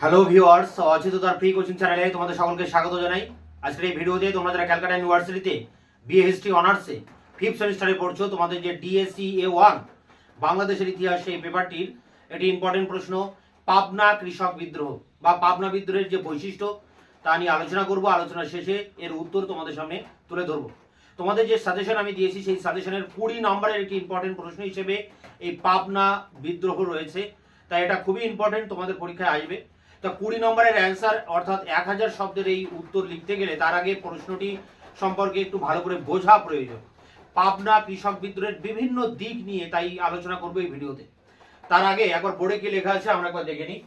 Hello viewers অচিততার free coaching চ্যানেলে তোমাদের সকলকে স্বাগত জানাই। আজকের এই ভিডিওতে তোমরা যারা ক্যালকাটা ইউনিভার্সিটিতে বিএ হিস্ট্রি অনার্সে ফিফথ সেমিস্টারে পড়ছো, তোমাদের যে ডিএসসি এ ওয়ান বাংলাদেশের ইতিহাসে এই পেপারটির এটি ইম্পর্টেন্ট প্রশ্ন, পাবনা কৃষক বিদ্রোহ বা পাবনা বিদ্রোহের যে বৈশিষ্ট্য তা নিয়ে আলোচনা করব। আলোচনা শেষে এর উত্তর তোমাদের সামনে তুলে ধরবো। তোমাদের যে সাজেশন আমি দিয়েছি, সেই সাজেশনের কুড়ি নম্বরের একটি ইম্পর্টেন্ট প্রশ্ন হিসেবে এই পাবনা বিদ্রোহ রয়েছে। তাই এটা খুবই ইম্পর্টেন্ট তোমাদের পরীক্ষায় আসবে। তা কুড়ি নম্বরের অ্যান্সার অর্থাৎ এক হাজার শব্দের এই উত্তর লিখতে গেলে তার আগে প্রশ্নটি সম্পর্কে একটু ভালো করে বোঝা প্রয়োজন। পাবনা কৃষক বিদ্রোহের বিভিন্ন দিক নিয়ে তাই আলোচনা করব এই ভিডিওতে। তার আগে একবার বোর্ডে কি লেখা আছে আমরা একবার দেখে নিই।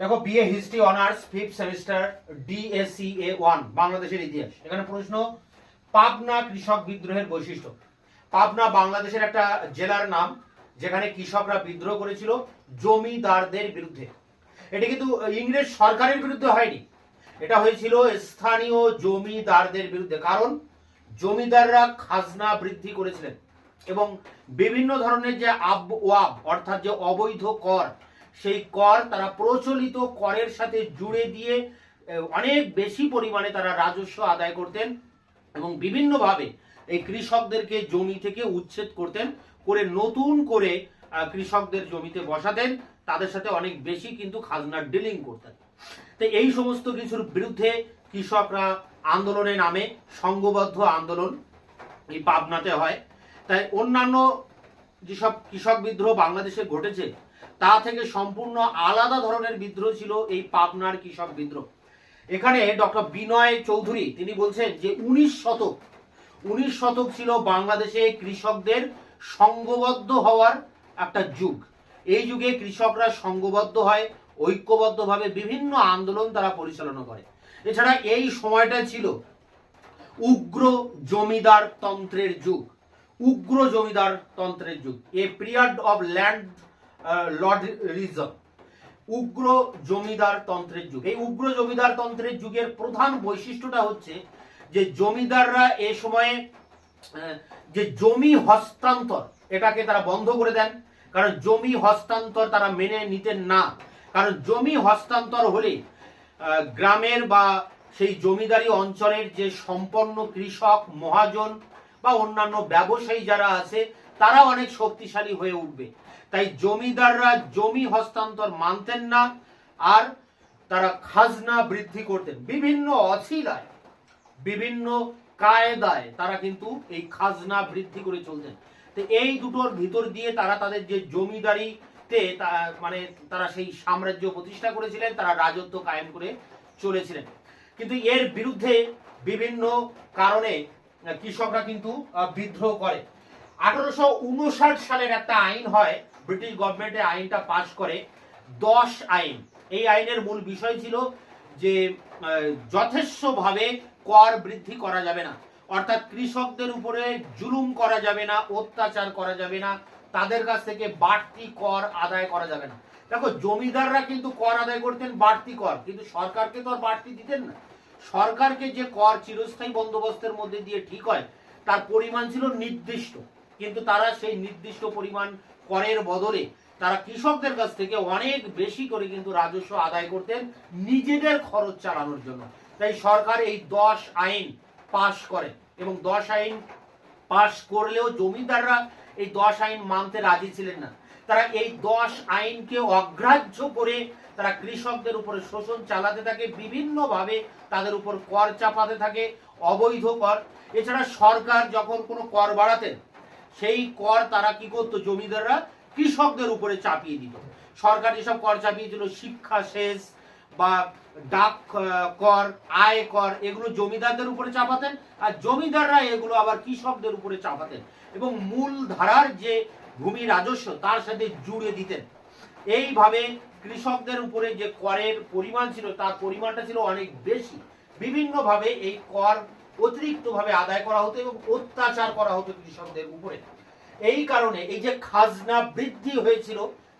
দেখো BA history honours fifth semester DSC A one বাংলাদেশের ইতিহাস। এখানে প্রশ্ন, পাবনা কৃষক বিদ্রোহের বৈশিষ্ট্য। পাবনা বাংলাদেশের একটা জেলার নাম, যেখানে কৃষকরা বিদ্রোহ করেছিল জমিদারদের বিরুদ্ধে। এটা কিন্তু ইংরেজ সরকারের বিরুদ্ধে হয়নি। এটা হয়েছিল স্থানীয় জমিদারদের বিরুদ্ধে। কারণ, জমিদাররা খাজনা বৃদ্ধি করেছিলেন এবং বিভিন্ন ধরনের যে আব, ওয়াব, অর্থাৎ যে অবৈধ কর, সেই কর তারা প্রচলিত করের সাথে জুড়ে দিয়ে অনেক বেশি পরিমাণে তারা রাজস্ব আদায় করতেন এবং বিভিন্নভাবে এই কৃষকদেরকে জমি থেকে উচ্ছেদ করতেন, করে নতুন করে কৃষকদের জমিতে বসাতেন। তাদের সাথে অনেক বেশি কিন্তু খাজনার ডিলিং করতেন তো এই সমস্ত কিছুর বিরুদ্ধে কৃষকরা আন্দোলনে নামে, সংঘবদ্ধ আন্দোলন এই পাবনাতে হয়। তাই অন্যান্য যেসব কৃষক বিদ্রোহ বাংলাদেশে ঘটেছে, তা থেকে সম্পূর্ণ আলাদা ধরনের বিদ্রোহ ছিল এই পাবনার কৃষক বিদ্রোহ। এখানে ডক্টর বিনয় চৌধুরী, তিনি বলছেন যে উনিশ শতক উনিশ শতক ছিল বাংলাদেশে কৃষকদের সংঘবদ্ধ হওয়ার একটা যুগ। এই যুগে কৃষকরা সংঘবদ্ধ হয়, ঐক্যবদ্ধভাবে বিভিন্ন আন্দোলন তারা পরিচালনা করে। এছাড়া এই সময়টা ছিল উগ্র জমিদার তন্ত্রের যুগ। উগ্র জমিদার তন্ত্রের যুগ। A period of landlordism. উগ্র জমিদার তন্ত্রের যুগ। এই উগ্র জমিদার তন্ত্রের যুগের প্রধান বৈশিষ্ট্যটা হচ্ছে যে জমিদাররা এ সময়ে যে জমি হস্তান্তর, এটাকে তারা বন্ধ করে দেন। কারণ জমি হস্তান্তর তারা মেনে নিতেন না। কারণ জমি হস্তান্তর হলে গ্রামের বা সেই জমিদারি অঞ্চলের যে সম্পন্ন কৃষক, মহাজন বা অন্যান্য ব্যবসায়ী যারা আছে, তারা অনেক শক্তিশালী হয়ে উঠবে। তাই জমিদাররা জমি হস্তান্তর মানতেন না আর তারা খাজনা বৃদ্ধি করতেন। বিভিন্ন অছিলায়, বিভিন্ন কায়দায় তারা কিন্তু এই খাজনা বৃদ্ধি করে চলতেন। তো এই দুটোর ভিতর দিয়ে তারা তাদের যে জমিদারিতে মানে তারা সেই সাম্রাজ্য প্রতিষ্ঠা করেছিলেন, তারা রাজত্ব কায়েম করে চলেছিলেন। কিন্তু এর বিরুদ্ধে বিভিন্ন কারণে কৃষকরা কিন্তু বিদ্রোহ করে। আঠারোশো উনষাট সালের একটা আইন হয়, ব্রিটিশ গভর্নমেন্টে আইনটা পাশ করে, দশ আইন। এই আইনের মূল বিষয় ছিল যে যথেষ্টভাবে কর বৃদ্ধি করা যাবে না। অর্থাৎ কৃষকদের উপরে জুলুম করা যাবে না, অত্যাচার করা যাবে না, তাদের কাছ থেকে বাড়তি কর আদায় করা যাবে না। দেখো, জমিদাররা কিন্তু কর আদায় করতেন, বাড়তি কর, কিন্তু সরকারকে তো আর বাড়তি দিতেন না। সরকারকে যে কর চিরস্থায়ী বন্দোবস্তের মধ্যে দিয়ে ঠিক হয়, তার পরিমাণ ছিল নির্দিষ্ট। কিন্তু তারা সেই নির্দিষ্ট পরিমাণ করের বদলে তারা কৃষকদের কাছ থেকে অনেক বেশি করে কিন্তু রাজস্ব আদায় করতেন নিজেদের খরচ চালানোর জন্য। তাই সরকার এই দশ আইন পাশ করে এবং দশ আইন পাশ করলেও জমিদাররা এই দশ আইন মানতে রাজি ছিলেন না। তারা এই দশ আইনকে অগ্রাহ্য করে তারা কৃষকদের উপরে শোষণ চালাতে থাকে, বিভিন্নভাবে তাদের উপর কর চাপাতে থাকে, অবৈধ কর। এছাড়া সরকার যখন কোনো কর বাড়াতেন, সেই কর তারা কি করতো? জমিদাররা কৃষকদের উপরে চাপিয়ে দিত। সরকার যেসব কর চাপিয়েছিল, শিক্ষা শেষ বা ডাক কর, আয়, কর, এগুলো জমিদারদের উপরে চাপাতেন। আর জমিদাররা এগুলো আবার কৃষকদের উপরে চাপাতেন। এবং মূল ধারার যে ভূমি রাজস্ব, তার সাথে জুড়ে দিতেন। এইভাবে কৃষকদের উপরে যে করের পরিমাণ ছিল, তার পরিমাণটা ছিল অনেক বেশি। বিভিন্নভাবে এই কর অতিরিক্তভাবে আদায় করা হতো এবং অত্যাচার করা হতো কৃষকদের উপরে। এই কারণে এই যে খাজনা বৃদ্ধি হয়েছিল,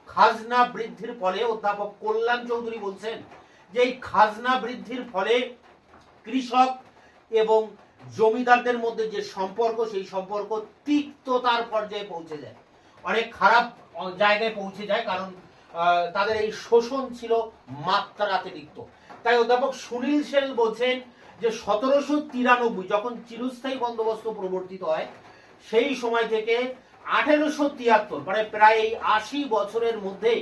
খাজনা বৃদ্ধির ফলে অধ্যাপক কল্যাণ চৌধুরী বলছেন যে এই খাজনা বৃদ্ধির ফলে কৃষক এবং জমিদারদের মধ্যে যে সম্পর্ক, সেই সম্পর্ক তিক্ততার পর্যায়ে পৌঁছে যায়। অনেক খারাপ জায়গায় পৌঁছে যায় কারণ তাদের এই শোষণ ছিল মাত্রাতিরিক্ত তাই অধ্যাপক সুনীল সেন বলছেন যে সতেরোশো তিরানব্বই যখন চিরস্থায়ী বন্দোবস্ত প্রবর্তিত হয়, সেই সময় থেকে আঠেরোশো তিয়াত্তর মানে প্রায় এই আশি বছরের মধ্যে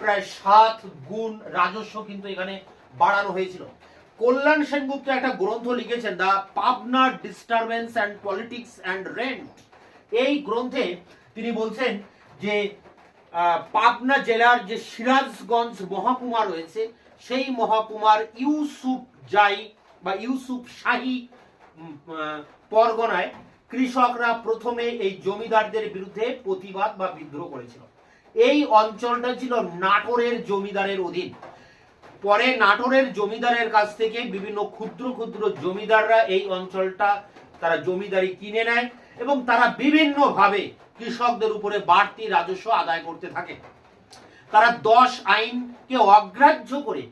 প্রায় সাত গুণ রাজস্ব কিন্তু এখানে বাড়ানো হয়েছিল। কল্যাণ সেনগুপ্ত একটা গ্রন্থ লিখেছেন the Pabna disturbance and politics and rent এই গ্রন্থে তিনি বলছেন যে পাবনা জেলার যে সিরাজগঞ্জ মহকুমা রয়েছে, সেই মহকুমার ইউসুফ জাই বা ইউসুফ শাহী পরগনায় কৃষকরা প্রথমে এই জমিদারদের বিরুদ্ধে প্রতিবাদ বা বিদ্রোহ করেছিল। এই অঞ্চলটা ছিল নাটোরের জমিদারের অধীন। পরে নাটোরের জমিদারের কাছ থেকে বিভিন্ন ক্ষুদ্র ক্ষুদ্র জমিদাররা এই অঞ্চলটা তারা জমিদারি কিনে নেয় এবং তারা বিভিন্নভাবে কৃষকদের উপরে বাড়তি রাজস্ব আদায় করতে থাকে। তারা দশ আইনকে অগ্রাহ্য করে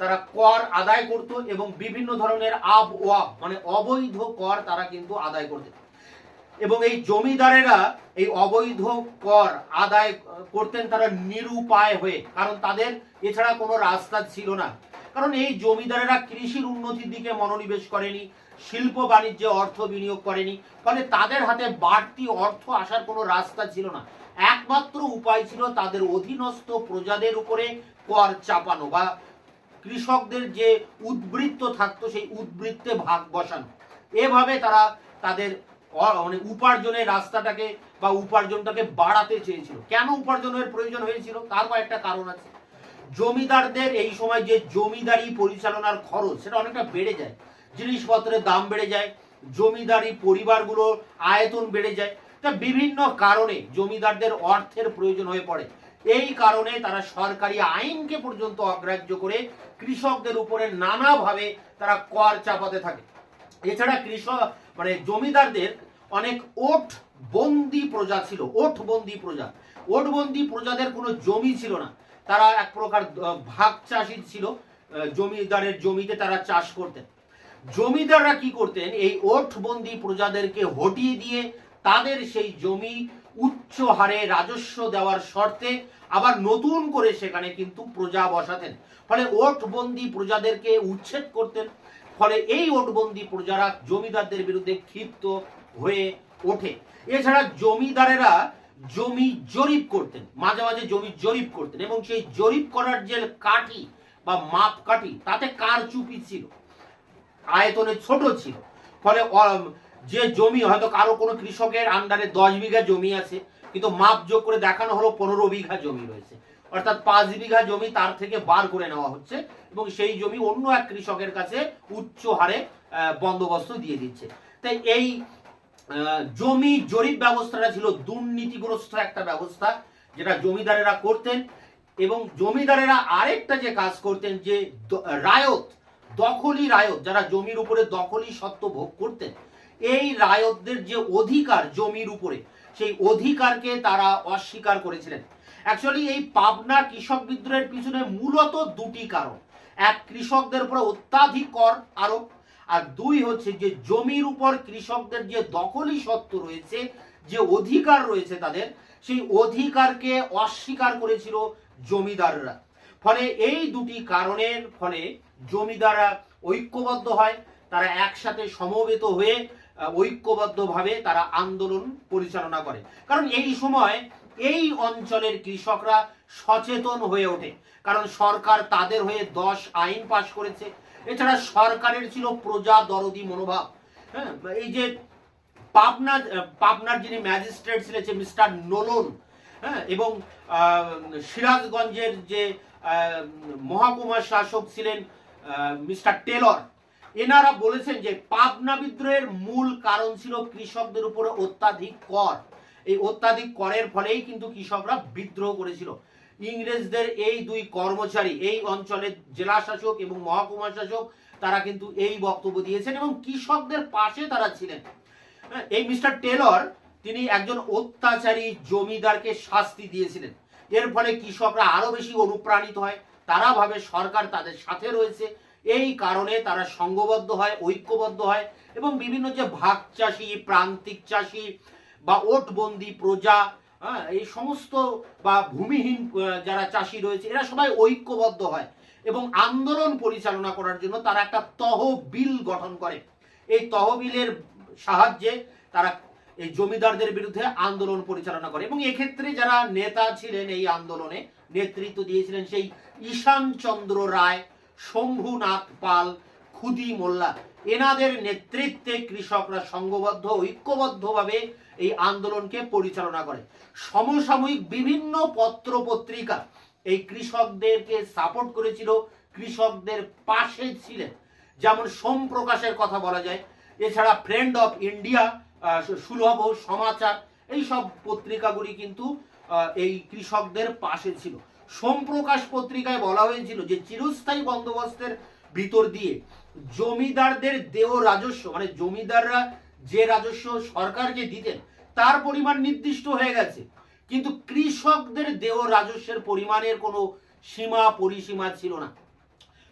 তারা কর আদায় করত এবং বিভিন্ন ধরনের আব ওয়াব মানে অবৈধ কর তারা কিন্তু আদায় করতে এবং এই জমিদারেরা এই অবৈধ কর আদায় করতেন তারা নিরুপায় হয়ে, কারণ তাদের এছাড়া কোনো রাস্তা ছিল না। কারণ এই জমিদারেরা কৃষির উন্নতির দিকে মনোনিবেশ করেনি, শিল্প বাণিজ্যে অর্থ বিনিয়োগ করেনি, ফলে তাদের হাতে বাড়তি অর্থ আসার কোনো রাস্তা ছিল না। একমাত্র উপায় ছিল তাদের অধীনস্থ প্রজাদের উপরে কর চাপানো বা কৃষকদের যে উদ্বৃত্ত থাকতো সেই উদ্বৃত্তে ভাগ বসানো। এভাবে তারা তাদের মানে উপার্জনের রাস্তাটাকে বা উপার্জনটাকে বাড়াতে চেয়েছিল। কেন উপার্জনের প্রয়োজন হয়েছিল? তারও একটা কারণ আছে। জমিদারদের এই সময় যে জমিদারি পরিচালনার খরচ, সেটা অনেকটা বেড়ে যায়। জিনিসপত্রের দাম বেড়ে যায়, জমিদারি পরিবারগুলোর আয়তন বেড়ে যায়। তা বিভিন্ন কারণে জমিদারদের অর্থের প্রয়োজন হয়ে পড়ে। এই কারণে তারা সরকারি আইনকে পর্যন্ত অগ্রাহ্য করে কৃষকদের উপরে নানাভাবে তারা কর চাপাতে থাকে। এছাড়া কৃষক মানে জমিদারদের অনেক ওট বন্দি প্রজা ছিল, ওট বন্দি প্রজা। ওট বন্দি প্রজাদের কোনো জমি ছিল না। তারা এক প্রকার ভাগ চাষি ছিল জমিদারের জমিতে তারা চাষ করতেন। জমিদাররা কি করতেন? এই ওঠবন্দি প্রজাদেরকে হটিয়ে দিয়ে তাদের সেই জমি উচ্চ হারে রাজস্ব দেওয়ার শর্তে আবার নতুন করে সেখানে কিন্তু প্রজা বসাতেন। ফলে ওঠবন্দি প্রজাদেরকে উচ্ছেদ করতেন। ফলে এই ওটবন্দি প্রজারা জমিদারদের বিরুদ্ধে ক্ষিপ্ত হয়ে ওঠে। এছাড়া জমিদারেরা জমি জরিপ করতেন, মাঝে মাঝে জমি জরিপ করতেন এবং সেই জরিপ করার যে কাঠি বা মাপ কাঠি তাতে কারচুপি ছিল, আয়তনে ছোট ছিল। ফলে যে জমি, হয়তো কারও কোনো কৃষকের আন্ডারে দশ বিঘা জমি আছে, কিন্তু মাপ যোগ করে দেখানো হলো পনেরো বিঘা জমি রয়েছে। অর্থাৎ পাঁচ বিঘা জমি তার থেকে বার করে নেওয়া হচ্ছে এবং সেই জমি অন্য এক কৃষকের কাছে উচ্চ হারে বন্দোবস্ত দিয়ে দিচ্ছে। তাই এই জমি জরিপ ব্যবস্থাটা ছিল দুর্নীতিগ্রস্ত একটা ব্যবস্থা যেটা জমিদারেরা করতেন এবং জমিদারেরা আরেকটা যে কাজ করতেন যে রায়ত, দখলি রায়ত, যারা জমির উপরে দখলি সত্ত্ব ভোগ করতেন, এই রায়তদের যে অধিকার জমির উপরে, সেই অধিকারকে তারা অস্বীকার করেছিলেন। অ্যাকচুয়ালি এই পাবনা কৃষক বিদ্রোহের পিছনে মূলত দুটি কারণ। এক, কৃষকদের উপরে অত্যাধিক কর আরোপ, আর দুই হচ্ছে যে জমির উপর কৃষকদের যে দখলি সত্ত্ব রয়েছে, যে অধিকার রয়েছে তাদের, সেই অধিকারকে অস্বীকার করেছিল জমিদাররা। ফলে এই দুটি কারণের ফলে জমিদাররা ঐক্যবদ্ধ হয়, তারা একসাথে সমবেত হয়ে ঐক্যবদ্ধভাবে তারা আন্দোলন পরিচালনা করে। কারণ এই সময় এই অঞ্চলের কৃষকরা সচেতন হয়ে ওঠে। কারণ সরকার তাদের হয়ে দশ আইন পাশ করেছে। এছাড়া সরকারের ছিল প্রজা দরদি মনোভাব। হ্যাঁ এই যে পাবনা পাবনার যিনি ম্যাজিস্ট্রেট ছিলেন মিস্টার নোলন হ্যাঁ এবং সিরাজগঞ্জের যে আহ, মহকুমা শাসক ছিলেন মিস্টার টেলর এনারা বলেছেন যে পাবনা বিদ্রোহের মূল কারণ ছিল কৃষকদের উপরে অত্যাধিক কর। এই অত্যাধিক করের ফলেই কিন্তু কৃষকরা বিদ্রোহ করেছিল। ইংরেজদের এই দুই কর্মচারী এই অঞ্চলের জেলা শাসক এবং মহকুমা শাসক তারা কিন্তু এই বক্তব্য দিয়েছেন এবং কৃষকদের পাশে তারা ছিলেন। হ্যাঁ, এই মিস্টার টেলর তিনি একজন অত্যাচারী জমিদারকে শাস্তি দিয়েছিলেন। এর ফলে কৃষকরা আরও বেশি অনুপ্রাণিত হয়। তারা ভাবে সরকার তাদের সাথে রয়েছে। এই কারণে তারা সংঘবদ্ধ হয় ঐক্যবদ্ধ হয় এবং বিভিন্ন যে ভাগ চাষি প্রান্তিক চাষি বা ওটবন্দি প্রজা হ্যাঁ এই সমস্ত বা ভূমিহীন যারা চাষি রয়েছে, এরা সবাই ঐক্যবদ্ধ হয় এবং আন্দোলন পরিচালনা করার জন্য তারা একটা তহবিল গঠন করে। এই তহবিলের সাহায্যে তারা এই জমিদারদের বিরুদ্ধে আন্দোলন পরিচালনা করে এবং এক্ষেত্রে যারা নেতা ছিলেন এই আন্দোলনে নেতৃত্ব দিয়েছিলেন সেই ঈশান চন্দ্র রায়, শম্ভুনাথ পাল, খুদি মোল্লা, এনাদের নেতৃত্বে কৃষকরা সংঘবদ্ধ, ঐক্যবদ্ধভাবে এই আন্দোলনকে পরিচালনা করে। সমসাময়িক বিভিন্ন পত্র পত্রিকা এই কৃষকদেরকে সাপোর্ট করেছিল, কৃষকদের পাশে ছিলেন। যেমন সোম প্রকাশের কথা বলা যায়, এছাড়া ফ্রেন্ড অফ ইন্ডিয়া সুলভ সমাচার, এই সব পত্রিকাগুলি কিন্তু এই কৃষকদের পাশে ছিল। সোমপ্রকাশ পত্রিকায় বলা হয়েছিল যে, চিরস্থায়ী বন্দোবস্তের ভিতর দিয়ে জমিদারদের দেহ রাজস্ব মানে জমিদাররা যে রাজস্ব সরকারকে দিতেন, তার পরিমাণ নির্দিষ্ট হয়ে গেছে। কিন্তু কৃষকদের দেহ রাজস্বের পরিমাণের কোনো সীমা, পরিসীমা ছিল না।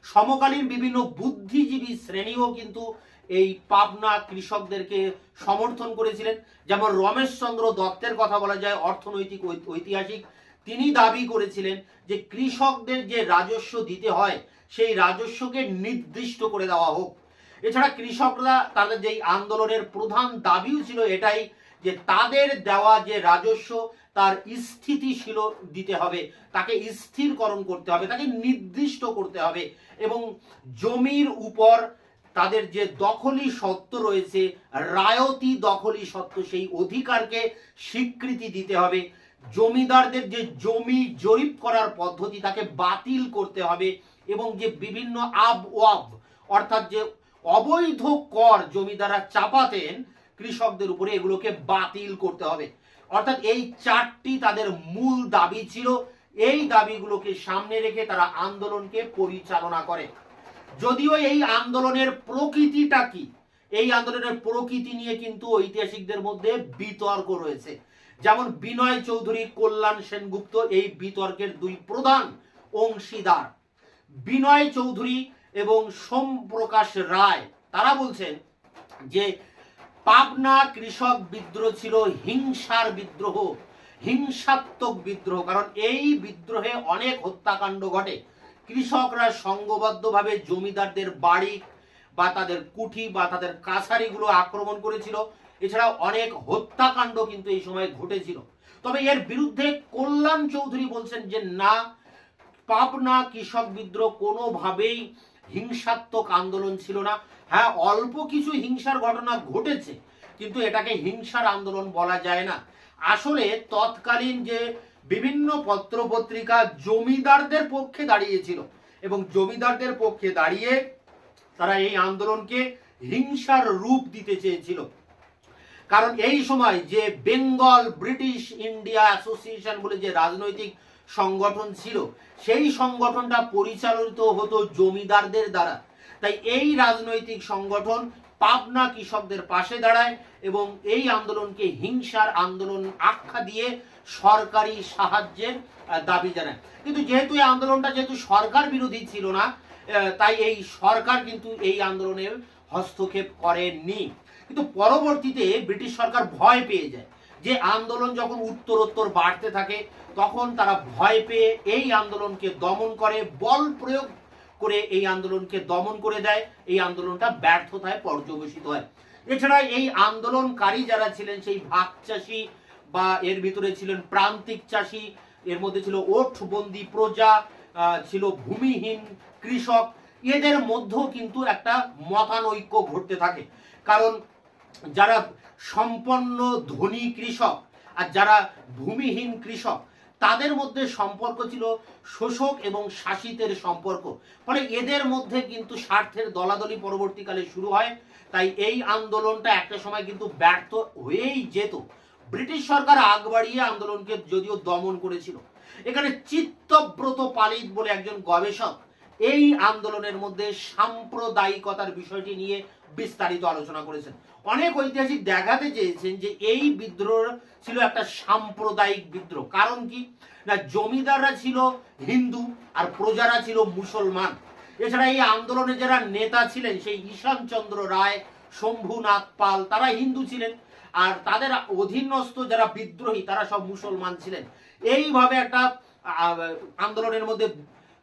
সমকালীন বিভিন্ন বুদ্ধিজীবী শ্রেণীও কিন্তু এই পাবনা কৃষকদেরকে সমর্থন করেছিলেন। যেমন রমেশচন্দ্র দত্তের কথা বলা যায়, অর্থনৈতিক ঐতিহাসিক। তিনি দাবি করেছিলেন যে কৃষকদের যে রাজস্ব দিতে হয়, সেই রাজস্বকে নির্দিষ্ট করে দেওয়া হোক। এছাড়া কৃষকরা তাদের যেই আন্দোলনের প্রধান দাবিও ছিল এটাই যে তাদের দেওয়া যে রাজস্ব, তার স্থিতিশীল দিতে হবে, তাকে স্থিরকরণ করতে হবে, তাকে নির্দিষ্ট করতে হবে এবং জমির উপর তাদের যে দখলি সত্ত্ব রয়েছে, রায়তি দখলি সত্ত্ব সেই অধিকারকে স্বীকৃতি দিতে হবে, জমিদারদের যে জমি জরিপ করার পদ্ধতি তাকে বাতিল করতে হবে এবং যে বিভিন্ন আব ওয়াব অর্থাৎ যে অবৈধ কর জমিদাররা চাপাতেন কৃষকদের উপরে এগুলোকে বাতিল করতে হবে। অর্থাৎ এই চারটি তাদের মূল দাবি ছিল। এই দাবিগুলোকে সামনে রেখে তারা আন্দোলনকে পরিচালনা করে। যদিও এই আন্দোলনের প্রকৃতিটা কি? এই আন্দোলনের প্রকৃতি নিয়ে কিন্তু ঐতিহাসিকদের মধ্যে বিতর্ক রয়েছে। যেমন বিনয় চৌধুরী, কল্যাণ সেনগুপ্ত এই বিতর্কের দুই প্রধান অংশীদার। বিনয় চৌধুরী এবং সোমপ্রকাশ রায়, তারা বলছেন যে পাবনা কৃষক বিদ্রোহ ছিল হিংসার বিদ্রোহ, হিংসাত্মক বিদ্রোহ। কারণ এই বিদ্রোহে অনেক হত্যাকাণ্ড ঘটে। কৃষকরা সংঘবদ্ধভাবে জমিদারদের বাড়ি বা তাদের কুঠি বা তাদের কাছারিগুলো আক্রমণ করেছিল। এছাড়াও অনেক হত্যাকাণ্ড কিন্তু এই সময় ঘটেছিল। তবে এর বিরুদ্ধে কল্যাণ চৌধুরী বলছেন যে, না, পাবনা কৃষক বিদ্রোহ কোনোভাবেই হিংসাত্মক আন্দোলন ছিল না। হ্যাঁ অল্প কিছু হিংসার ঘটনা ঘটেছে, কিন্তু এটাকে হিংসার আন্দোলন বলা যায় না। আসলে তৎকালীন যে বিভিন্ন পত্র পত্রিকা জমিদারদের পক্ষে দাঁড়িয়েছিল এবং জমিদারদের পক্ষে দাঁড়িয়ে তারা এই আন্দোলনকে হিংসার রূপ দিতে চেয়েছিল। কারণ এই সময় যে বেঙ্গল ব্রিটিশ ইন্ডিয়া অ্যাসোসিয়েশন বলে যে রাজনৈতিক সংগঠন ছিল। সেই সংগঠনটা পরিচালিত হতো জমিদারদের দ্বারা। তাই এই রাজনৈতিক সংগঠন পাবনা কৃষকদের পাশে দাঁড়ায় এবং এই আন্দোলনকে হিংসার আন্দোলন আখ্যা দিয়ে সরকারি সাহায্যের দাবি জানায়। কিন্তু যেহেতু এই আন্দোলনটা যেহেতু সরকার বিরোধী ছিল না তাই এই সরকার কিন্তু এই আন্দোলনের হস্তক্ষেপ করেনি। কিন্তু পরবর্তীতে ব্রিটিশ সরকার ভয় পেয়ে যায়। যে আন্দোলন যখন উত্তরোত্তর বাড়তে থাকে, তখন তারা ভয় পেয়ে এই আন্দোলনকে দমন করে, বল প্রয়োগ করে এই আন্দোলনকে দমন করে দেয়। এই আন্দোলনটা ব্যর্থতায় পর্যবেসিত হয়। এছাড়া এই আন্দোলনকারী যারা ছিলেন, সেই ভাগ চাষি বা এর ভিতরে ছিলেন প্রান্তিক চাষি, এর মধ্যে ছিল ওঠবন্দি প্রজা ছিল ভূমিহীন কৃষক, এদের মধ্যেও কিন্তু একটা মতানৈক্য ঘটতে থাকে। কারণ যারা সম্পন্ন ধনী কৃষক আর যারা ভূমিহীন কৃষক, তাদের মধ্যে সম্পর্ক ছিল শোষক এবং শাসিতের সম্পর্ক। ফলে এদের মধ্যে কিন্তু স্বার্থের দলাদলি পরবর্তীকালে শুরু হয়। তাই এই আন্দোলনটা একটা সময় কিন্তু ব্যর্থ হয়েই যেত। ব্রিটিশ সরকার আগ বাড়িয়ে আন্দোলনকে যদিও দমন করেছিল। এখানে চিত্তব্রত পালিত বলে একজন গবেষক এই আন্দোলনের মধ্যে সাম্প্রদায়িকতার বিষয়টি নিয়ে বিস্তারিত আলোচনা করেছেন। অনেক ঐতিহাসিক দেখাতে চেয়েছেন যে এই বিদ্রোহ ছিল একটা সাম্প্রদায়িক বিদ্রোহ। কারণ কি? না, জমিদাররা ছিল হিন্দু আর প্রজারা ছিল মুসলমান। এছাড়া এই আন্দোলনে যারা নেতা ছিলেন, সেই ঈশান চন্দ্র রায়, শম্ভুনাথ পাল, তারা হিন্দু ছিলেন। আর তাদের অধীনস্থ যারা বিদ্রোহী, তারা সব মুসলমান ছিলেন। এইভাবে একটা আন্দোলনের মধ্যে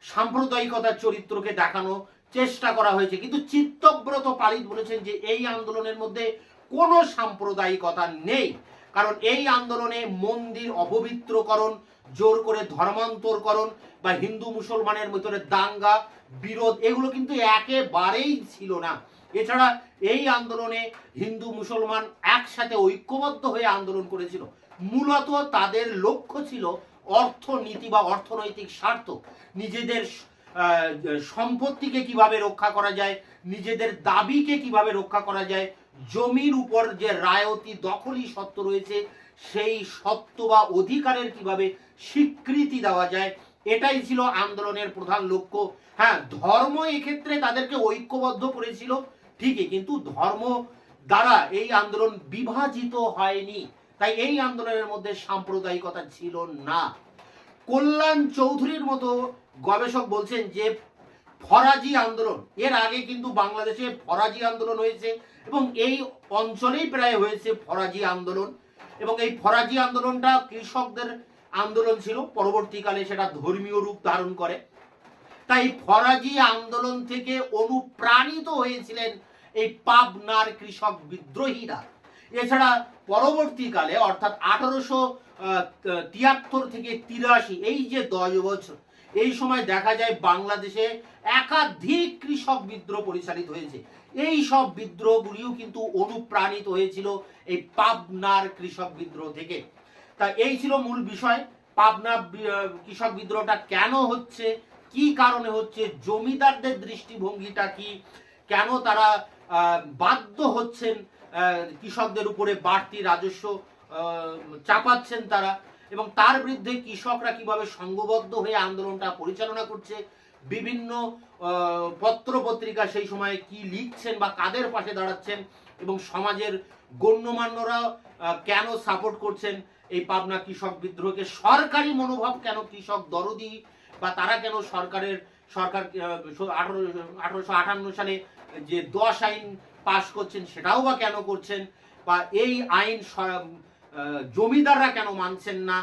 সাম্প্রদায়িকতার চরিত্রকে দেখানো চেষ্টা করা হয়েছে। কিন্তু চিত্তব্রত পালিত বলেছেন যে এই আন্দোলনের মধ্যে কোনো সাম্প্রদায়িকতা নেই। কারণ এই আন্দোলনে মন্দির অপবিত্রকরণ, জোর করে ধর্মান্তরকরণ বা হিন্দু মুসলমানের ভিতরে দাঙ্গা, বিরোধ, এগুলো কিন্তু একেবারেই ছিল না। এছাড়া এই আন্দোলনে হিন্দু মুসলমান একসাথে ঐক্যবদ্ধ হয়ে আন্দোলন করেছিল। মূলত তাদের লক্ষ্য ছিল অর্থনীতি বা অর্থনৈতিক স্বার্থ। নিজেদের সম্পত্তিকে কীভাবে রক্ষা করা যায়, নিজেদের দাবিকে কীভাবে রক্ষা করা যায়, জমির উপর যে রায়তি দখলি সত্ত্ব রয়েছে, সেই সত্ত্ব বা অধিকারের কীভাবে স্বীকৃতি দেওয়া যায়, এটাই ছিল আন্দোলনের প্রধান লক্ষ্য। হ্যাঁ ধর্ম এক্ষেত্রে তাদেরকে ঐক্যবদ্ধ করেছিল, ঠিকই, কিন্তু ধর্ম দ্বারা এই আন্দোলন বিভাজিত হয়নি। তাই এই আন্দোলনের মধ্যে সাম্প্রদায়িকতা ছিল না। কল্যাণ চৌধুরীর মতো গবেষক বলছেন যে ফরাজি আন্দোলন, এর আগে কিন্তু বাংলাদেশে ফরাজি আন্দোলন হয়েছে এবং এই অঞ্চলেই প্রায় হয়েছে ফরাজি আন্দোলন এবং এই ফরাজি আন্দোলনটা কৃষকদের আন্দোলন ছিল, পরবর্তীকালে সেটা ধর্মীয় রূপ ধারণ করে। তাই ফরাজি আন্দোলন থেকে অনুপ্রাণিত হয়েছিলেন এই পাবনার কৃষক বিদ্রোহীরা। এছাড়া পরবর্তীকালে, অর্থাৎ আঠারোশো তিয়াত্তর থেকে তিরাশি, এই যে দশ বছর, এই সময় দেখা যায় বাংলাদেশে একাধিক কৃষক বিদ্রোহ পরিচালিত হয়েছে। এই সব বিদ্রোহগুলিও কিন্তু অনুপ্রাণিত হয়েছিল এই পাবনার কৃষক বিদ্রোহ থেকে। তা এই ছিল মূল বিষয়, পাবনা কৃষক বিদ্রোহটা কেন হচ্ছে, কি কারণে হচ্ছে, জমিদারদের দৃষ্টিভঙ্গিটা কি, কেন তারা বাধ্য হচ্ছেন কৃষকদের উপরে বাড়তি রাজস্ব চাপাচ্ছেন তারা এবং তার বিরুদ্ধে কৃষকরা কীভাবে সংঘবদ্ধ হয়ে আন্দোলনটা পরিচালনা করছে বিভিন্ন আহ, পত্র পত্রিকা সেই সময় কি লিখছেন বা কাদের পাশে দাঁড়াচ্ছেন এবং সমাজের গণ্যমান্যরা কেন সাপোর্ট করছেন এই পাবনা কৃষক বিদ্রোহকে? সরকারি মনোভাব কেন কৃষক দরদি বা তারা কেন সরকারের সরকার আঠারো আঠারোশো সালে যে দশ আইন পাশ করছেন, সেটাও বা কেন করছেন? বা এই আইন জমিদাররা কেন মানছেন না?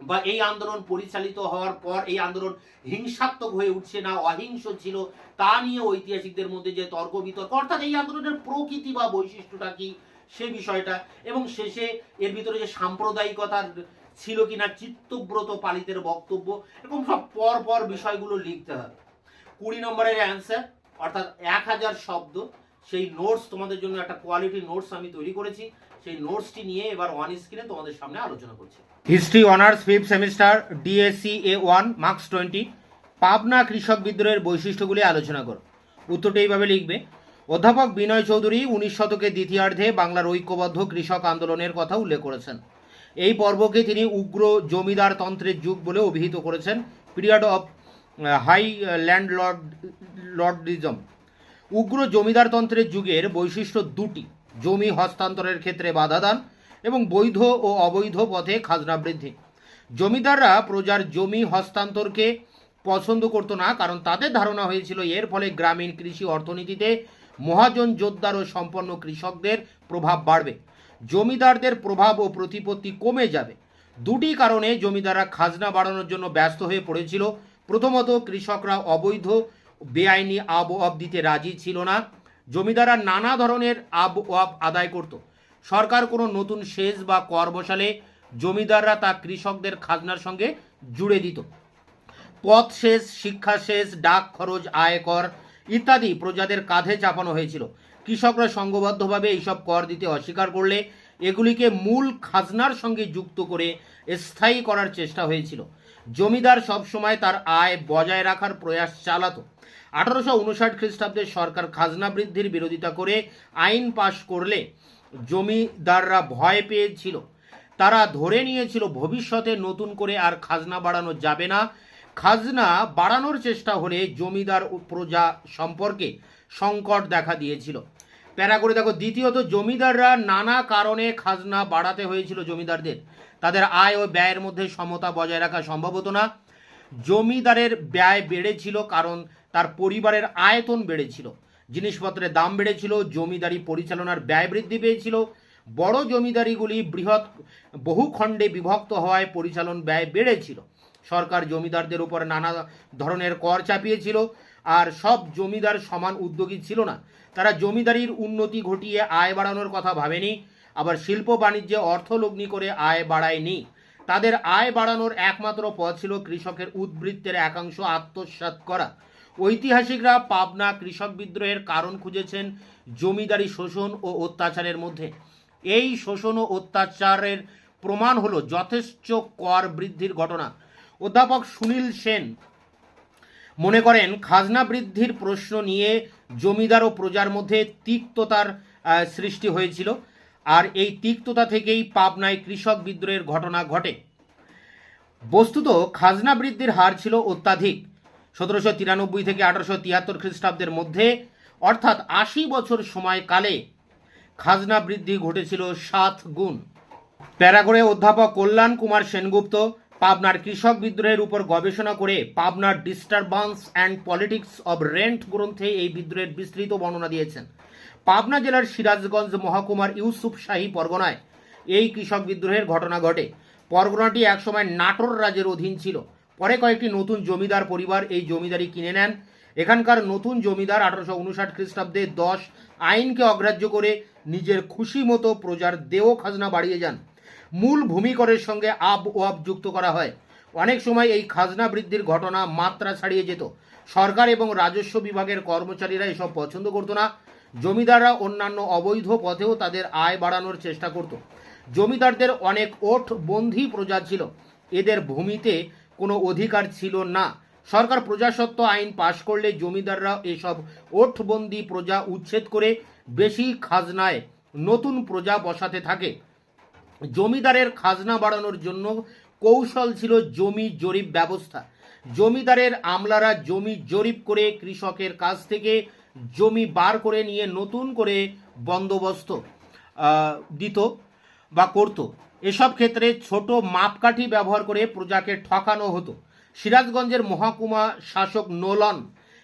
বা এই আন্দোলন পরিচালিত হওয়ার পর এই আন্দোলন হিংসাত্মক হয়ে উঠছে না, অহিংস ছিল, তা নিয়ে ঐতিহাসিকদের মধ্যে যে তর্ক বিতর্ক, অর্থাৎ এই আন্দোলনের প্রকৃতি বা বৈশিষ্ট্যটা কি সে বিষয়টা, এবং শেষে এর ভিতরে যে সাম্প্রদায়িকতার ছিল কিনা, চিত্তব্রত পালিতের বক্তব্য, এবং সব পর পর বিষয়গুলো লিখতে হবে। কুড়ি নম্বরের অ্যান্সার, অর্থাৎ এক হাজার শব্দ সেই নোটস তোমাদের জন্য, একটা কোয়ালিটি নোটস আমি তৈরি করেছি। সেই নোটসটি নিয়ে এবার ওয়ান স্ক্রিনে তোমাদের সামনে আলোচনা করছি। History honours fifth semester DSC A one marks twenty Pabna কৃষক বিদ্রোহের বৈশিষ্ট্যগুলি আলোচনা করো। উত্তরটা এইভাবে লিখবে। অধ্যাপক বিনয় চৌধুরী উনিশ শতকের দ্বিতীয়ার্ধে বাংলার ঐক্যবদ্ধ কৃষক আন্দোলনের কথা উল্লেখ করেছেন। এই পর্বকে তিনি উগ্র জমিদার তন্ত্রের যুগ বলে অভিহিত করেছেন। Period of high land lord lordism উগ্র জমিদারতন্ত্রের যুগের বৈশিষ্ট্য দুটি, জমি হস্তান্তরের ক্ষেত্রে বাধা দান এবং বৈধ ও অবৈধ পথে খাজনা বৃদ্ধি। জমিদাররা প্রজার জমি হস্তান্তরকে পছন্দ করত না, কারণ তাদের ধারণা হয়েছিল এর ফলে গ্রামীণ কৃষি অর্থনীতিতে মহাজন জোরদার ও সম্পন্ন কৃষকদের প্রভাব বাড়বে। জমিদারদের প্রভাব ও প্রতিপত্তি কমে যাবে। দুটি কারণে জমিদাররা খাজনা বাড়ানোর জন্য ব্যস্ত হয়ে পড়েছিল। প্রথমত, কৃষকরা অবৈধ বেআইনি আব অব দিতে রাজি ছিল না। জমিদাররা নানা ধরনের আব অব আদায় করত। সরকার কোনো নতুন সেচ বা কর বসালে জমিদাররা তা কৃষকদের খাজনার সঙ্গে জুড়ে দিত। পথ সেচ, শিক্ষা সেচ, ডাক খরচ আয়কর ইত্যাদি প্রজাদের কাঁধে চাপানো হয়েছিল। কৃষকরা সংঘবদ্ধভাবে এইসব কর দিতে অস্বীকার করলে এগুলিকে মূল খাজনার সঙ্গে যুক্ত করে স্থায়ী করার চেষ্টা হয়েছিল। জমিদার সবসময় তার আয় বজায় রাখার প্রয়াস চালাতো। আঠারোশো উনষাট খ্রিস্টাব্দে সরকার খাজনা বৃদ্ধির বিরোধিতা করে আইন পাশ করলে জমিদাররা ভয় পেয়েছিল। তারা ধরে নিয়েছিল, ভবিষ্যতে নতুন করে আর খাজনা বাড়ানো যাবে না। খাজনা বাড়ানোর চেষ্টা হলে জমিদার ও প্রজা সম্পর্কে সংকট দেখা দিয়েছিল। প্যারা করে দেখো, দ্বিতীয়ত জমিদাররা নানা কারণে খাজনা বাড়াতে হয়েছিল জমিদারদের। তাদের আয় ও ব্যয়ের মধ্যে সমতা বজায় রাখা সম্ভব হতো না। জমিদারের ব্যয় বেড়েছিল কারণ তার পরিবারের আয়তন বেড়েছিল। জিনিসপত্রের দাম বেড়েছিল, জমিদারি পরিচালনার ব্যয় বৃদ্ধি পেয়েছিল। বড় জমিদারিগুলি বৃহৎ, বহু খণ্ডে বিভক্ত হওয়ায় পরিচালন ব্যয় বেড়েছিল। সরকার জমিদারদের উপর নানা ধরনের কর চাপিয়েছিল, আর সব জমিদার সমান উদ্যোগী ছিল না। তারা জমিদারির উন্নতি ঘটিয়ে আয় বাড়ানোর কথা ভাবেনি, আবার শিল্প বাণিজ্যে অর্থলগ্নি করে আয় বাড়ায়নি। তাদের আয় বাড়ানোর একমাত্র পথ ছিল কৃষকের উদ্বৃত্তের একাংশ আত্মসাৎ করা। ঐতিহাসিকরা পাবনা কৃষক বিদ্রোহের কারণ খুঁজেছেন জমিদারি শোষণ ও অত্যাচারের মধ্যে। এই শোষণ ও অত্যাচারের প্রমাণ হলো যথেষ্ট কর বৃদ্ধির ঘটনা। অধ্যাপক সুনীল সেন মনে করেন, খাজনা বৃদ্ধির প্রশ্ন নিয়ে জমিদার ও প্রজার মধ্যে তিক্ততার সৃষ্টি হয়েছিল। আর এই তিক্ততা থেকেই পাবনায় কৃষক বিদ্রোহের ঘটনা ঘটে। বস্তুত খাজনা বৃদ্ধির হার ছিল অত্যাধিক। সতেরোশো তিরানব্বই থেকে আঠারোশো তিয়াত্তর খ্রিস্টাব্দের মধ্যে, অর্থাৎ আশি বছর সময়কালে খাজনা বৃদ্ধি ঘটেছিল সাত গুণ। প্যারাগড়ে অধ্যাপক কল্যাণ কুমার সেনগুপ্ত পাবনার কৃষক বিদ্রোহের উপর গবেষণা করে পাবনার disturbance and politics of rent গ্রন্থে এই বিদ্রোহের বিস্তৃত বর্ণনা দিয়েছেন। পাবনা জেলার সিরাজগঞ্জ মহকুমার ইউসুফ শাহী পরগনায় এই কৃষক বিদ্রোহের ঘটনা ঘটে। পরগনাটি একসময় নাটোর রাজের অধীন ছিল। পরে কয়েকটি নতুন জমিদার পরিবার এই জমিদারি কিনে নেন। এখানকার নতুন জমিদার আঠারোশো উনষাট খ্রিস্টাব্দে দশ আইনকে অগ্রাহ্য করে নিজের খুশি মতো প্রজার দেও খাজনা বাড়িয়ে যান। মূল ভূমিকরের সঙ্গে আব ওয়াব যুক্ত করা হয়। অনেক সময় এই খাজনা বৃদ্ধির ঘটনা মাত্রা ছাড়িয়ে যেত। সরকার এবং রাজস্ব বিভাগের কর্মচারীরা এসব পছন্দ করতো না। জমিদাররা অন্যান্য অবৈধ পথেও তাদের আয় বাড়ানোর চেষ্টা করত। জমিদারদের অনেক ওঠ বন্ধি প্রজা ছিল। এদের ভূমিতে কোনো অধিকার ছিল না। সরকার প্রজাসত্ব আইন পাশ করলে জমিদাররা এসব ওঠবন্দি প্রজা উচ্ছেদ করে বেশি খাজনায় নতুন প্রজা বসাতে থাকে। জমিদারের খাজনা বাড়ানোর জন্য কৌশল ছিল জমি জরিপ ব্যবস্থা। জমিদারের আমলারা জমি জরিপ করে কৃষকের কাছ থেকে জমি বার করে নিয়ে নতুন করে বন্দোবস্ত দিত বা করত। এসব ক্ষেত্রে ছোট মাপকাঠি ব্যবহার করে প্রজাকে ঠকানো হতো। সিরাজগঞ্জের মহকুমা শাসক নোলন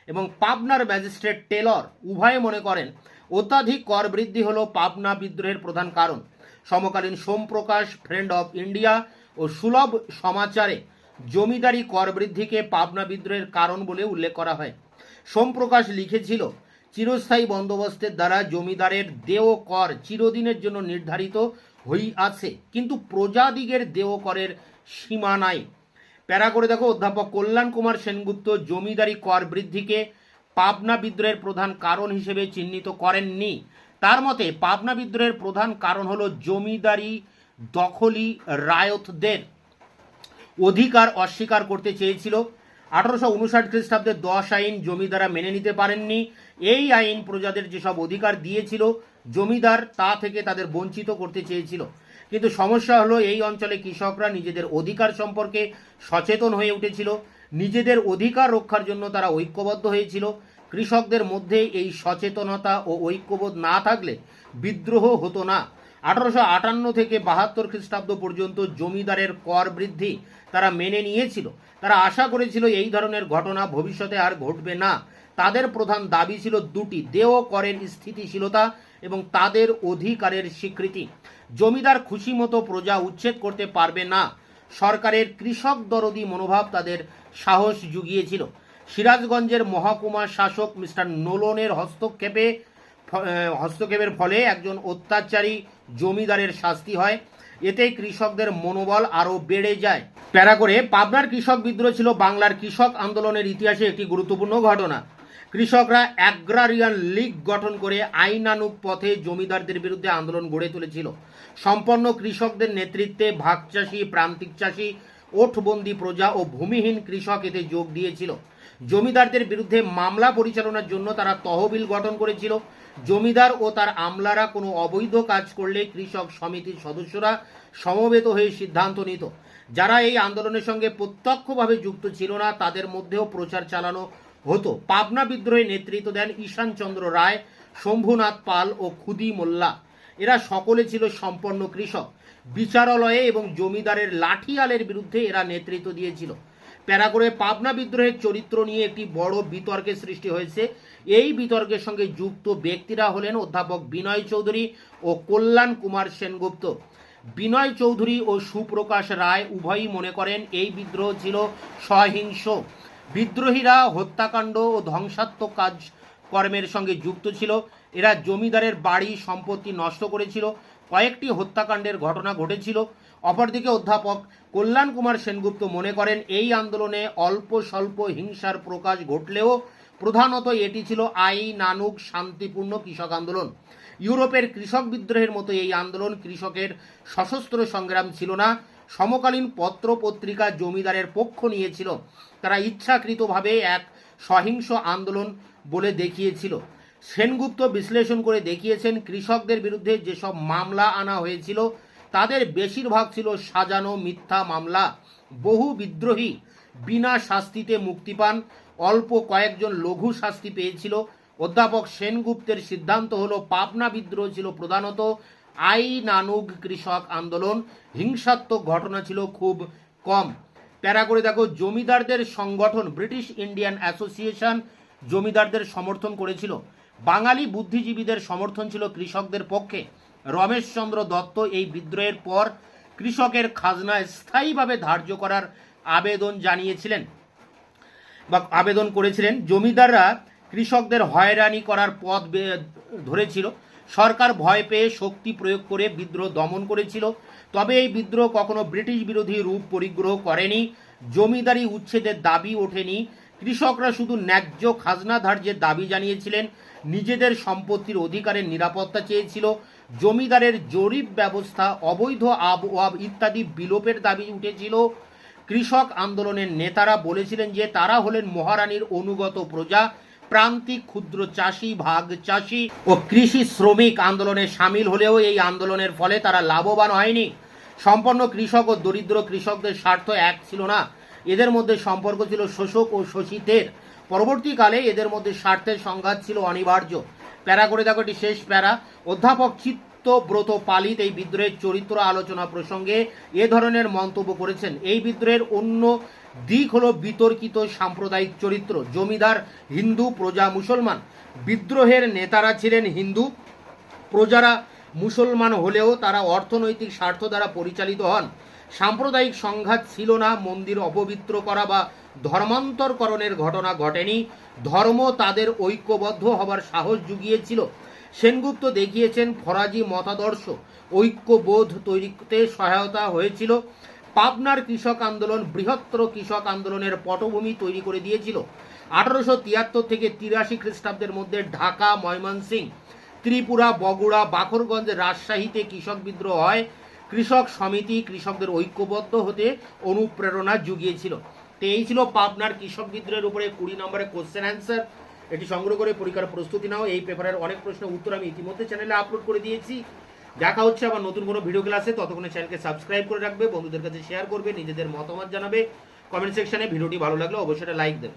এবং পাবনার ম্যাজিস্ট্রেট টেলর উভয়ে মনে করেন, অত্যাধিক কর বৃদ্ধি হলো পাবনা বিদ্রোহের প্রধান কারণ। সমকালীন সোমপ্রকাশ, ফ্রেন্ড অফ ইন্ডিয়া ও সুলভ সমাচারে জমিদারি কর বৃদ্ধিকে পাবনা বিদ্রোহের কারণ বলে উল্লেখ করা হয়। সোমপ্রকাশ লিখেছিল, চিরস্থায়ী বন্দোবস্তের দ্বারা জমিদারের দেও কর চিরদিনের জন্য নির্ধারিত হই আছে, কিন্তু প্রজাদিগের দেও করের সীমা নাই। প্যারা করে দেখো, অধ্যাপক কল্যাণ কুমার সেনগুপ্ত জমিদারি কর বৃদ্ধিকে পাবনা বিদ্রোহের প্রধান কারণ হিসেবে চিহ্নিত করেননি। তার মতে, পাবনা বিদ্রোহের প্রধান কারণ হলো জমিদারি দখলি রায়তদের অধিকার অস্বীকার করতে চেয়েছিল। আঠারোশো উনষাট খ্রিস্টাব্দে দশ আইন জমিদারা মেনে নিতে পারেননি। এই আইন প্রজাদের যেসব অধিকার দিয়েছিল জমিদার, তা থেকে তাদের বঞ্চিত করতে চেয়েছিল। কিন্তু সমস্যা হলো, এই অঞ্চলে কৃষকরা নিজেদের অধিকার সম্পর্কে সচেতন হয়ে উঠেছিল। নিজেদের অধিকার রক্ষার জন্য তারা ঐক্যবদ্ধ হয়েছিল। কৃষকদের মধ্যে এই সচেতনতা ও ঐক্যবোধ না থাকলে বিদ্রোহ হতো না। আঠারোশো আটান্ন থেকে বাহাত্তর খ্রিস্টাব্দ পর্যন্ত জমিদারের কর বৃদ্ধি তারা মেনে নিয়েছিল। তারা আশা করেছিল এই ধরনের ঘটনা ভবিষ্যতে আর ঘটবে না। তাদের প্রধান দাবি ছিল দুটি, দেহ করের স্থিতিশীলতা এবং তাদের অধিকারের স্বীকৃতি। জমিদার খুশি মতো প্রজা উচ্ছেদ করতে পারবে না। সরকারের কৃষক দরদি মনোভাব তাদের সাহস জুগিয়েছিল। সিরাজগঞ্জের মহকুমা শাসক মিস্টার নোলনের হস্তক্ষেপে হস্তক্ষেপের ফলে একজন অত্যাচারী জমিদারের শাস্তি হয়। এতে কৃষকদের মনোবল আরও বেড়ে যায়। প্যারা করে পাবনার কৃষক বিদ্রোহ ছিল বাংলার কৃষক আন্দোলনের ইতিহাসে একটি গুরুত্বপূর্ণ ঘটনা। কৃষকরা অ্যাগ্রারিয়ান লীগ গঠন করে আইনানুগ পথে জমিদারদের বিরুদ্ধে আন্দোলন গড়ে তুলেছিল। সম্পন্ন কৃষকদের নেতৃত্বে ভাগ চাষি প্রান্তিক চাষি, ওঠবন্দি প্রজা ও ভূমিহীন কৃষক এতে যোগ দিয়েছিল। জমিদারদের বিরুদ্ধে মামলা পরিচালনার জন্য তারা তহবিল গঠন করেছিল। জমিদার ও তার আমলারা কোনো অবৈধ কাজ করলে কৃষক সমিতির সদস্যরা সমবেত হয়ে সিদ্ধান্ত নিত। যারা এই আন্দোলনের সঙ্গে প্রত্যক্ষভাবে যুক্ত ছিল না, তাদের মধ্যেও প্রচার চালানো হতো। পাবনা বিদ্রোহে নেতৃত্ব দেন ঈশানচন্দ্র রায়, শম্ভুনাথ পাল ও খুদি মোল্লা। এরা সকলে ছিল সম্পন্ন কৃষক। বিচারালয়ে এবং জমিদারের লাঠিয়ালের বিরুদ্ধে এরা নেতৃত্ব দিয়েছিল। প্যারাগোরে পাবনা বিদ্রোহের চরিত্র নিয়ে একটি বড় বিতর্কের সৃষ্টি হয়েছে। এই বিতর্কের সঙ্গে যুক্ত ব্যক্তিরা হলেন অধ্যাপক বিনয় চৌধুরী ও কল্যাণ কুমার সেনগুপ্ত। বিনয় চৌধুরী ও সুপ্রকাশ রায় উভয়ই মনে করেন এই বিদ্রোহ ছিল সহিংস। বিদ্রোহীরা হত্যাকাণ্ড ও ধ্বংসাত্মক কাজ কর্মের সঙ্গে যুক্ত ছিল। এরা জমিদারের বাড়ি সম্পত্তি নষ্ট করেছিল। কয়েকটি হত্যাকাণ্ডের ঘটনা ঘটেছিল। অপরদিকে অধ্যাপক কল্যাণ কুমার সেনগুপ্ত মনে করেন, এই আন্দোলনে অল্প স্বল্প হিংসার প্রকাশ ঘটলেও প্রধানত এটি ছিল আইনানুগ শান্তিপূর্ণ কৃষক আন্দোলন। ইউরোপের কৃষক বিদ্রোহের মতো এই আন্দোলন কৃষকের সশস্ত্র সংগ্রাম ছিল না, সমকালীন পত্র পত্রিকা জমিদারের পক্ষ নিয়েছিল। তারা ইচ্ছাকৃতভাবে এক সহিংস আন্দোলন বলে দেখিয়েছিল। সেনগুপ্ত বিশ্লেষণ করে দেখিয়েছেন, কৃষকদের বিরুদ্ধে যেসব মামলা আনা হয়েছিল তাদের বেশিরভাগ ছিল সাজানো মিথ্যা মামলা। বহু বিদ্রোহী বিনা শাস্তিতে মুক্তি পান। অল্প কয়েকজন লঘু শাস্তি পেয়েছিল। অধ্যাপক সেনগুপ্তের সিদ্ধান্ত হলো, পাবনা বিদ্রোহ ছিল প্রধানত আইনানুগ কৃষক আন্দোলন। হিংসাত্মক ঘটনা ছিল খুব কম। প্যারা করে দেখো, জমিদারদের সংগঠন ব্রিটিশ ইন্ডিয়ান অ্যাসোসিয়েশন জমিদারদের সমর্থন করেছিল। বাঙালি বুদ্ধিজীবীদের সমর্থন ছিল কৃষকদের পক্ষে। রমেশচন্দ্র দত্ত এই বিদ্রোহের পর কৃষকের খাজনা স্থায়ীভাবে ধার্য করার আবেদন জানিয়েছিলেন। বা আবেদন করেছিলেন। জমিদাররা কৃষকদের হয়রানি করার পথ ধরেছিল। সরকার ভয় পেয়ে শক্তি প্রয়োগ করে বিদ্রোহ দমন করেছিল। তবে এই বিদ্রোহ কখনো ব্রিটিশ বিরোধী রূপ পরিগ্রহ করেনি। জমিদারি উচ্ছেদের দাবি ওঠেনি। কৃষকরা শুধু ন্যায্য খাজনা ধার্যের দাবি জানিয়েছিলেন। নিজেদের সম্পত্তির অধিকারের নিরাপত্তা চেয়েছিল, জমিদারের জরিপ ব্যবস্থা, অবৈধ আব ওয়াব ইত্যাদি বিলোপের দাবি উঠেছিল। কৃষক আন্দোলনের নেতারা বলেছিলেন যে তারা হলেন মহারানীর অনুগত প্রজা, প্রান্তিক ক্ষুদ্র চাষি, ভাগ চাষি ও কৃষি শ্রমিক আন্দোলনে সামিল হলেও এই আন্দোলনের ফলে তারা লাভবান হয়নি। সম্পন্ন কৃষক ও দরিদ্র কৃষকদের স্বার্থ এক ছিল না। এদের মধ্যে সম্পর্ক ছিল শোষক ও শোষিতের। পরবর্তীকালে এদের মধ্যে স্বার্থের সংঘাত ছিল অনিবার্য। প্যারা করে দেখো এটি শেষ প্যারা। অধ্যাপক চিত্তব্রত পালিত এই বিদ্রোহের চরিত্র আলোচনা প্রসঙ্গে এ ধরনের মন্তব্য করেছেন। এই বিদ্রোহের অন্য দিক হলো বিতর্কিত সাম্প্রদায়িক চরিত্র। জমিদার হিন্দু, প্রজা মুসলমান। বিদ্রোহের নেতারা ছিলেন হিন্দু, প্রজারা মুসলমান হলেও তারা অর্থনৈতিক স্বার্থ দ্বারা পরিচালিত হন। সাম্প্রদায়িক সংঘাত ছিল না, মন্দির অপবিত্র করা বা ধর্মান্তরকরণের ঘটনা ঘটেনি। ধর্ম তাদের ঐক্যবদ্ধ হবার সাহস জুগিয়েছিল। সেনগুপ্ত দেখিয়েছেন ফরাজি মতাদর্শ, ঐক্যবোধ তৈরিতে সহায়তা হয়েছিল। পাবনার কৃষক আন্দোলন বৃহত্তর কৃষক আন্দোলনের পটভূমি তৈরি করে দিয়েছিল। আঠারোশো তিয়াত্তর থেকে তিরাশি খ্রিস্টাব্দের মধ্যে ঢাকা, ময়মনসিংহ, ত্রিপুরা, বগুড়া বাখরগঞ্জ রাজশাহীতে কৃষক বিদ্রোহ হয়। কৃষক সমিতি কৃষকদের ঐক্যবদ্ধ হতে অনুপ্রেরণা জুগিয়েছিল। তো এই ছিল পাবনার কৃষক বিদ্রোহের উপরে কুড়ি নম্বরের কোশ্চেন অ্যান্সার এটি সংগ্রহ করে পরীক্ষার প্রস্তুতি নাও। এই পেপারের অনেক প্রশ্নের উত্তর আমি ইতিমধ্যে চ্যানেলে আপলোড করে দিয়েছি। দেখা হচ্ছে আবার নতুন কোনো ভিডিও ক্লাসে ততক্ষণে চ্যানেলকে সাবস্ক্রাইব করে রাখবে, বন্ধুদের কাছে শেয়ার করবে, নিজেদের মতামত জানাবে। কমেন্ট সেকশনে ভিডিওটি ভালো লাগলে অবশ্যই লাইক দেবে।